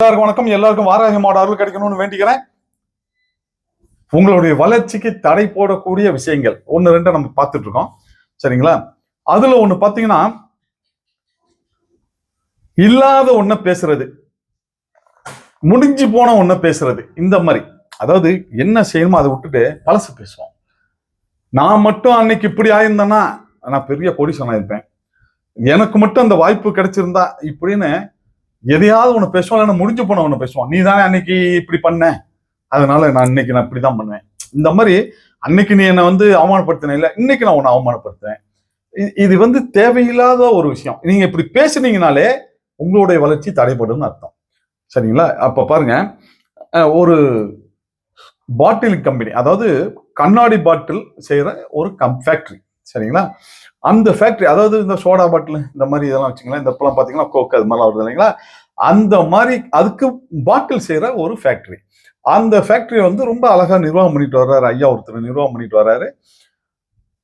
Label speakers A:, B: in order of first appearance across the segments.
A: எல்லாருக்கும் வணக்கம். எல்லாருக்கும் வாராகி மாடு அருள் கிடைக்கணும்னு வேண்டிக்கிறேன். உங்களுடைய வளர்ச்சிக்கு தடை போடக்கூடிய விஷயங்கள். ஒன்று ரெண்டு நம்ம பார்த்துட்டு இருக்கோம் சரிங்களா? அதுல ஒண்ணு பார்த்தீங்கன்னா இல்லாத ஒண்ண பேசுறது முடிஞ்சு போன ஒண்ண பேசுறது இந்த மாதிரி. அதாவது என்ன செய்யணுமோ அதை விட்டுட்டு பழசு பேசுவோம். நான் மட்டும் அன்னைக்கு இப்படி ஆயிருந்தேன்னா நான் பெரிய கொடி ஆயிருப்பேன் எனக்கு மட்டும் அந்த வாய்ப்பு கிடைச்சிருந்தா இப்படின்னு எதையாவது ஒன்று பேசுவான் முடிஞ்சு போன ஒன்று பேசுவான். நீ தானே அன்னைக்கு இப்படி பண்ண? அதனால நான் இன்னைக்கு நான் இப்படி தான் பண்ணுவேன். இந்த மாதிரி அன்னைக்கு நீ என்னை வந்து அவமானப்படுத்தின இல்லை இன்னைக்கு நான் உன்னை அவமானப்படுத்துவேன் இது வந்து தேவையில்லாத ஒரு விஷயம். நீங்க இப்படி பேசுனீங்கனாலே உங்களுடைய வளர்ச்சி தடைபடும் அர்த்தம். சரிங்களா? அப்ப பாருங்க. ஒரு பாட்டில் கம்பெனி அதாவது கண்ணாடி பாட்டில் செய்யற ஒரு கம் ஃபேக்டரி சரிங்களா? அந்த ஃபேக்டரி அதாவது இந்த சோடா பாட்டில் இந்த மாதிரி இதெல்லாம் வச்சுங்களா இந்த இப்பெல்லாம் பார்த்தீங்கன்னா கோக் அது மாதிரிலாம் வருது இல்லைங்களா? அந்த மாதிரி அதுக்கு பாட்டில் செய்கிற ஒரு ஃபேக்டரி அந்த ஃபேக்டரியை வந்து ரொம்ப அழகாக நிர்வாகம் பண்ணிட்டு வர்றாரு ஐயா ஒருத்தர் நிர்வாகம் பண்ணிட்டு வர்றாரு.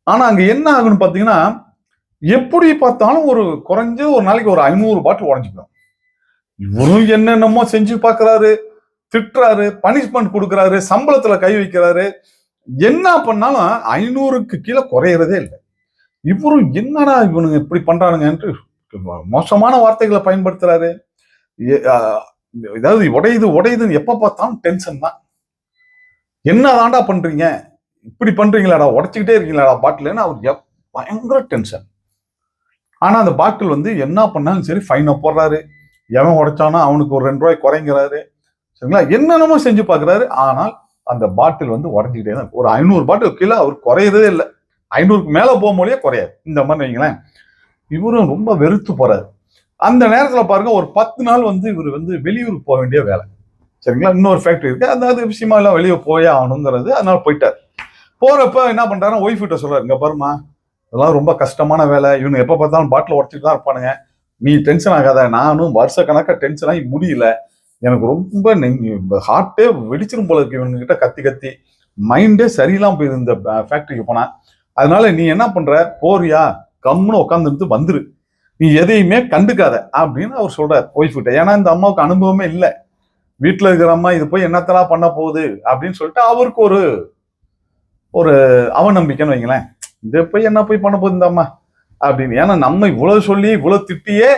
A: ஆனால் அங்கே என்ன ஆகுன்னு பார்த்தீங்கன்னா எப்படி பார்த்தாலும் ஒரு குறைஞ்சது ஒரு நாளைக்கு ஒரு ஐநூறு பாட்டில் உடஞ்சிக்கணும் இவரும் என்னென்னமோ செஞ்சு பார்க்குறாரு திட்டுறாரு பனிஷ்மெண்ட் கொடுக்குறாரு சம்பளத்தில் கை வைக்கிறாரு. என்ன பண்ணாலும் ஐநூறுக்கு கீழே குறையறதே இல்லை. இவரும் என்னடா இவனுங்க இப்படி பண்றானுங்கன்ட்டு மோசமான வார்த்தைகளை பயன்படுத்துறாரு. ஏதாவது உடையுது உடையுதுன்னு எப்ப பார்த்தாலும் டென்ஷன் தான். என்ன தாண்டா பண்றீங்க? இப்படி பண்றீங்களாடா உடைச்சிக்கிட்டே இருக்கீங்களாடா பாட்டில்னு அவர் எப்- பயங்கர டென்ஷன் ஆனா அந்த பாட்டில் வந்து என்ன பண்ணாலும் சரி ஃபைனை போடுறாரு. எவன் உடைச்சானோ அவனுக்கு ஒரு ரெண்டு ரூபாய் குறைங்கிறாரு. சரிங்களா? என்னென்னமோ செஞ்சு பார்க்குறாரு. ஆனால் அந்த பாட்டில் வந்து உடஞ்சிக்கிட்டே தான் ஒரு ஐநூறு பாட்டில் கீழே அவர் குறையதே இல்லை. ஐநூறுக்கு மேலே போகும்போதே குறையாது. இந்த மாதிரி வைங்களேன். இவரும் ரொம்ப வெறுத்து போறாரு. அந்த நேரத்தில் பாருங்க ஒரு பத்து நாள் வந்து இவர் வந்து வெளியூருக்கு போக வேண்டிய வேலை. சரிங்களா? இன்னொரு ஃபேக்ட்ரி இருக்கு. அந்த அது விஷயமா எல்லாம் வெளியே போயே ஆகணுங்கிறது அதனால போயிட்டார். போறப்ப என்ன பண்றாருன்னா ஒய்ஃப் கிட்ட சொல்றாரு இங்க பாருமா இதெல்லாம் ரொம்ப கஷ்டமான வேலை. இவனு எப்போ பார்த்தாலும் பாட்டில் உடச்சிட்டு தான் இருப்பானுங்க. நீ டென்ஷன் ஆகாத. நானும் வருஷ கணக்காக டென்ஷன் ஆகி முடியல. எனக்கு ரொம்ப ஹார்ட்டே வெடிச்சிரும் போல இருக்கு இவனுங்கிட்ட கத்தி கத்தி. மைண்டே சரியில்லாம போயிரு இந்த ஃபேக்டரிக்கு போனா. அதனால நீ என்ன பண்ற? போறியா? கம்முன்னு உட்காந்துருந்து வந்துரு. நீ எதையுமே கண்டுக்காத அப்படின்னு அவர் சொல்றாரு ஒய்ஃப் கிட்ட. ஏன்னா இந்த அம்மாவுக்கு அனுபவமே இல்லை. வீட்டில் இருக்கிற அம்மா இது போய் என்னத்தலா பண்ண போகுது அப்படின்னு சொல்லிட்டு அவருக்கு ஒரு ஒரு அவநம்பிக்கைன்னு வைங்களேன். இது போய் என்ன போய் பண்ண போகுது இந்த அம்மா? அப்படின்னு. ஏன்னா நம்ம இவ்வளவு சொல்லி இவ்வளவு திட்டியே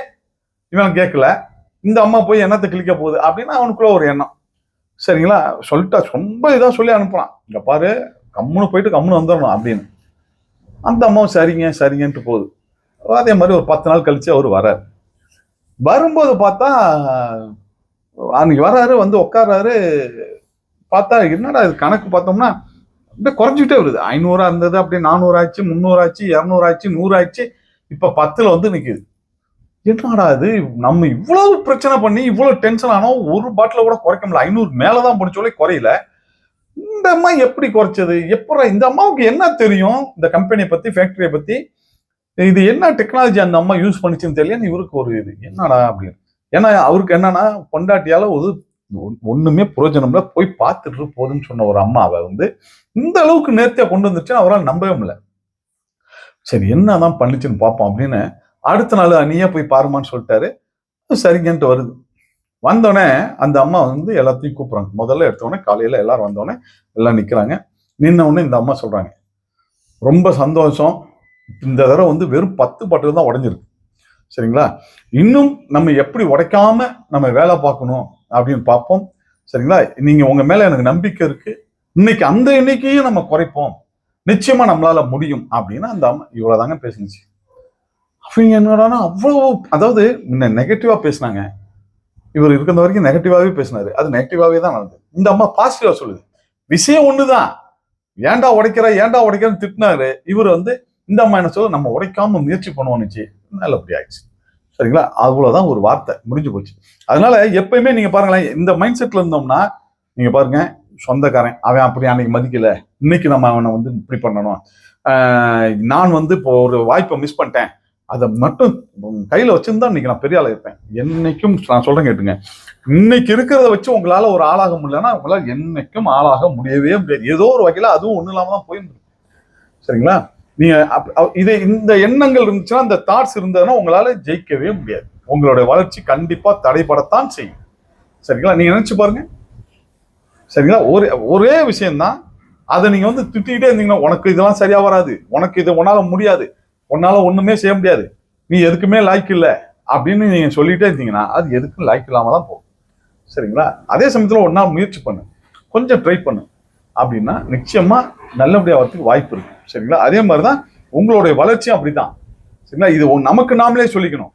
A: இவன் கேட்கல இந்த அம்மா போய் என்னத்தை கிழிக்க போகுது அப்படின்னு அவனுக்குள்ள ஒரு எண்ணம். சரிங்களா? சொல்லிட்டா ரொம்ப இதாக சொல்லி அனுப்பலாம் இங்கே பாரு கம்முன்னு போயிட்டு கம்முன்னு வந்துடணும் அப்படின்னு. அந்த அம்மாவும் சரிங்க சரிங்கன்ட்டு போகுது. அதே மாதிரி ஒரு பத்து நாள் கழிச்சு அவர் வரார் வரும்போது பார்த்தா அன்னைக்கு வராரு வந்து உட்கார்றாரு. பார்த்தா என்னடா இது கணக்கு பார்த்தோம்னா அப்படியே குறைஞ்சிட்டே வருது. ஐநூறா இருந்தது அப்படியே நானூறு ஆச்சு முந்நூறு ஆச்சு இரநூறு ஆச்சு நூறு ஆச்சு. இப்போ பத்தில் வந்து நிற்கிது என்னடா இது? நம்ம இவ்வளவு பிரச்சனை பண்ணி இவ்வளவு டென்ஷன் ஆனோம் ஒரு பாட்டில கூட குறைக்க முடியல. ஐநூறு மேலதான் பிடிச்சோலே குறையல. இந்த அம்மா எப்படி குறைச்சது? எப்படா இந்த அம்மாவுக்கு என்ன தெரியும்? இந்த கம்பெனியை பத்தி ஃபேக்டரியை பத்தி. இது என்ன டெக்னாலஜி அந்த அம்மா யூஸ் பண்ணிச்சுன்னு தெரியல. இவருக்கு ஒரு இது. என்னடா அப்படின்னு. ஏன்னா அவருக்கு என்னன்னா பொண்டாட்டியால ஒரு ஒண்ணுமே பிரயோஜனம்ல போய் பார்த்துட்டு போதுன்னு சொன்ன ஒரு அம்மாவை வந்து இந்த அளவுக்கு நேர்த்தியா கொண்டு வந்துச்சுன்னு அவரால் நம்பவே முடியல. சரி என்னதான் பண்ணிச்சுன்னு பார்ப்போம் அப்படின்னு அடுத்த நாள் நீயே போய் பாருமான்னு சொல்லிட்டாரு. சரிங்கன்ட்டு வருது. வந்தோடனே அந்த அம்மா வந்து எல்லாத்தையும் கூப்பிட்றாங்க. முதல்ல எடுத்தோடனே காலையில் எல்லாரும் வந்தோடனே எல்லாம் நிற்கிறாங்க நின்ன உடனே இந்த அம்மா சொல்கிறாங்க ரொம்ப சந்தோஷம். இந்த தடவை வந்து வெறும் பத்து பாட்டில் தான் உடைஞ்சிருக்கு. சரிங்களா? இன்னும் நம்ம எப்படி உடைக்காம நம்ம வேலை பார்க்கணும் அப்படின்னு பார்ப்போம். சரிங்களா? நீங்கள் உங்கள் மேலே எனக்கு நம்பிக்கை இருக்குது இன்னைக்கு அந்த எண்ணிக்கையும் நம்ம குறைப்போம். நிச்சயமாக நம்மளால் முடியும் அப்படின்னு அந்த அம்மா இவ்வளோதாங்க பேசுனுச்சு. அவங்க என்னடானா அவ்வளோ அதாவது முன்ன நெகட்டிவாக பேசினாங்க. இவர் இருக்கிற வரைக்கும் நெகட்டிவாகவே பேசினாரு. அது நெகட்டிவாகவே தான் நடந்தது. இந்த அம்மா பாசிட்டிவாக சொல்லுது. விஷயம் ஒன்று தான் ஏன்டா உடைக்கிற ஏன்டா உடைக்கிறன்னு திட்டினாரு. இவர் வந்து இந்த அம்மா என்ன சொல்ல நம்ம உடைக்காம முயற்சி பண்ணுவோம்னுச்சு நல்லபடி ஆயிடுச்சு. சரிங்களா? அவ்வளோதான் ஒரு வார்த்தை. முடிஞ்சு போச்சு. அதனால எப்பயுமே நீங்கள் பாருங்களேன் இந்த மைண்ட் செட்டில் இருந்தோம்னா நீங்கள் பாருங்க சொந்தக்காரன் அவன் அப்படி அன்னைக்கு மதிக்கல. இன்னைக்கு நம்ம அவனை வந்து இப்படி பண்ணணும். நான் வந்து இப்போ ஒரு வாய்ப்பை மிஸ் பண்ணிட்டேன். அதை மட்டும் கையில் வச்சிருந்தா இன்னைக்கு நான் பெரிய ஆளாக இருப்பேன். என்னைக்கும் நான் சொல்கிறேன் கேட்டுங்க. இன்னைக்கு இருக்கிறத வச்சு உங்களால் ஒரு ஆளாக முடியலன்னா உங்களால் என்னைக்கும் ஆளாக முடியவே முடியாது. ஏதோ ஒரு வகையில் அதுவும் ஒன்றும் இல்லாமல் தான் போயிருந்துரும் சரிங்களா? நீங்கள் அப்- இது இந்த எண்ணங்கள் இருந்துச்சுன்னா இந்த தாட்ஸ் இருந்ததுன்னா உங்களால் ஜெயிக்கவே முடியாது. உங்களுடைய வளர்ச்சி கண்டிப்பாக தடைபடத்தான் செய்யும். சரிங்களா? நீங்கள் நினச்சி பாருங்க. சரிங்களா? ஒரே ஒரே விஷயம்தான். அதை நீங்கள் வந்து திட்டிக்கிட்டே இருந்தீங்கன்னா உனக்கு இதெல்லாம் சரியாக வராது. உனக்கு இதை உன்னால முடியாது. உன்னால ஒண்ணுமே செய்ய முடியாது. நீ எதுக்குமே லாய்க்கு இல்லை அப்படின்னு நீங்க சொல்லிட்டே இருந்தீங்கன்னா அது எதுக்கும் லாய்க்கு இல்லாம தான் போகும். சரிங்களா? அதே சமயத்துல ஒன்னா முயற்சி பண்ணு. கொஞ்சம் ட்ரை பண்ணு. அப்படின்னா நிச்சயமா நல்லபடியாக வரதுக்கு வாய்ப்பு இருக்கு. சரிங்களா? அதே மாதிரிதான் உங்களுடைய வளர்ச்சியும் அப்படிதான் சரிங்களா? இது நமக்கு நாமளே சொல்லிக்கணும்.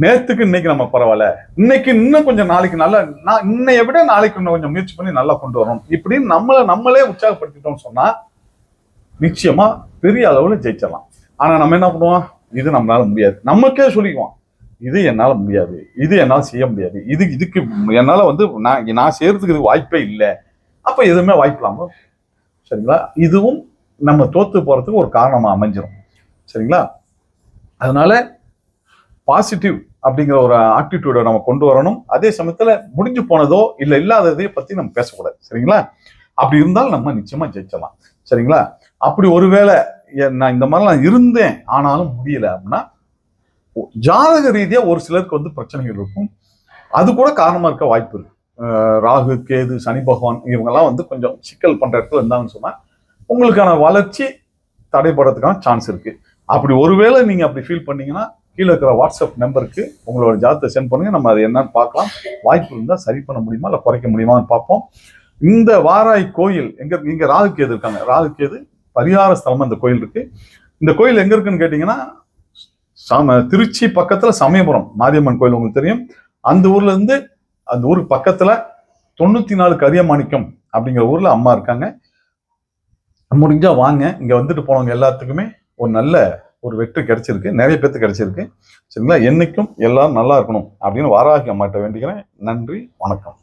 A: நேத்துக்கு இன்னைக்கு நம்ம பரவாயில்ல. இன்னைக்கு இன்னும் கொஞ்சம் நாளைக்கு நல்லா நான் இன்னைய விட நாளைக்கு இன்னும் கொஞ்சம் முயற்சி பண்ணி நல்லா கொண்டு வரணும். இப்படின்னு நம்மளை நம்மளே உற்சாகப்படுத்திட்டோம்னு சொன்னா நிச்சயமா பெரிய அளவுல ஜெயிச்சிடலாம். ஆனால் நம்ம என்ன பண்ணுவோம்? இது நம்மளால முடியாது. நமக்கே சொல்லிக்குவோம். இது என்னால் முடியாது. இது என்னால் செய்ய முடியாது. இது இதுக்கு என்னால் வந்து நான் நான் செய்யறதுக்கு இது வாய்ப்பே இல்லை. அப்போ எதுவுமே வாய்ப்பு சரிங்களா? இதுவும் நம்ம தோத்து போகிறதுக்கு ஒரு காரணமாக அமைஞ்சிரும். சரிங்களா? அதனால பாசிட்டிவ் அப்படிங்கிற ஒரு ஆட்டிடியூடை நம்ம கொண்டு வரணும். அதே சமயத்தில் முடிஞ்சு போனதோ இல்லை இல்லாததையும் பற்றி நம்ம பேசக்கூடாது. சரிங்களா? அப்படி இருந்தால் நம்ம நிச்சயமாக ஜெயிச்சலாம் சரிங்களா? அப்படி ஒருவேளை நான் இந்த மாதிரிலாம் நான் இருந்தேன் ஆனாலும் முடியல அப்படின்னா ஜாதக ரீதியாக ஒரு சிலருக்கு வந்து பிரச்சனைகள் இருக்கும். அது கூட காரணமாக இருக்க வாய்ப்பு இருக்கு. ராகு கேது சனி பகவான் இவங்கெல்லாம் வந்து கொஞ்சம் சிக்கல் பண்ணுற இடத்துல இருந்தாங்கன்னு சொன்னால் உங்களுக்கான வளர்ச்சி தடைபடுறதுக்கான சான்ஸ் இருக்கு. அப்படி ஒருவேளை நீங்கள் அப்படி ஃபீல் பண்ணீங்கன்னா கீழே இருக்கிற வாட்ஸ்அப் நம்பருக்கு உங்களோட ஜாதத்தை சென்ட் பண்ணுங்கள் நம்ம அது என்னன்னு பார்க்கலாம். வாய்ப்பு இருந்தால் சரி பண்ண முடியுமா இல்லை குறைக்க முடியுமான்னு பார்ப்போம். இந்த வாராய் கோயில் எங்க இங்க ராகு கேது இருக்காங்க. ராகு கேது பரிகார ஸ்தலம் இந்த கோயில் இருக்கு. இந்த கோயில் எங்க இருக்குன்னு கேட்டீங்கன்னா சம திருச்சி பக்கத்துல சமயபுரம் மாரியம்மன் கோயில் உங்களுக்கு தெரியும். அந்த ஊர்ல இருந்து அந்த ஊருக்கு பக்கத்துல தொண்ணூத்தி நாலு கரியமாணிக்கம் அப்படிங்கிற ஊர்ல அம்மா இருக்காங்க. முடிஞ்சா வாங்க. இங்க வந்துட்டு போனவங்க எல்லாத்துக்குமே ஒரு நல்ல ஒரு வெற்றி கிடைச்சிருக்கு. நிறைய பேர்த்து கிடைச்சிருக்கு. சரிங்களா? என்னைக்கும் எல்லாரும் நல்லா இருக்கணும் அப்படின்னு வாராகி அம்மாட்ட வேண்டிக்கிறேன். நன்றி வணக்கம்.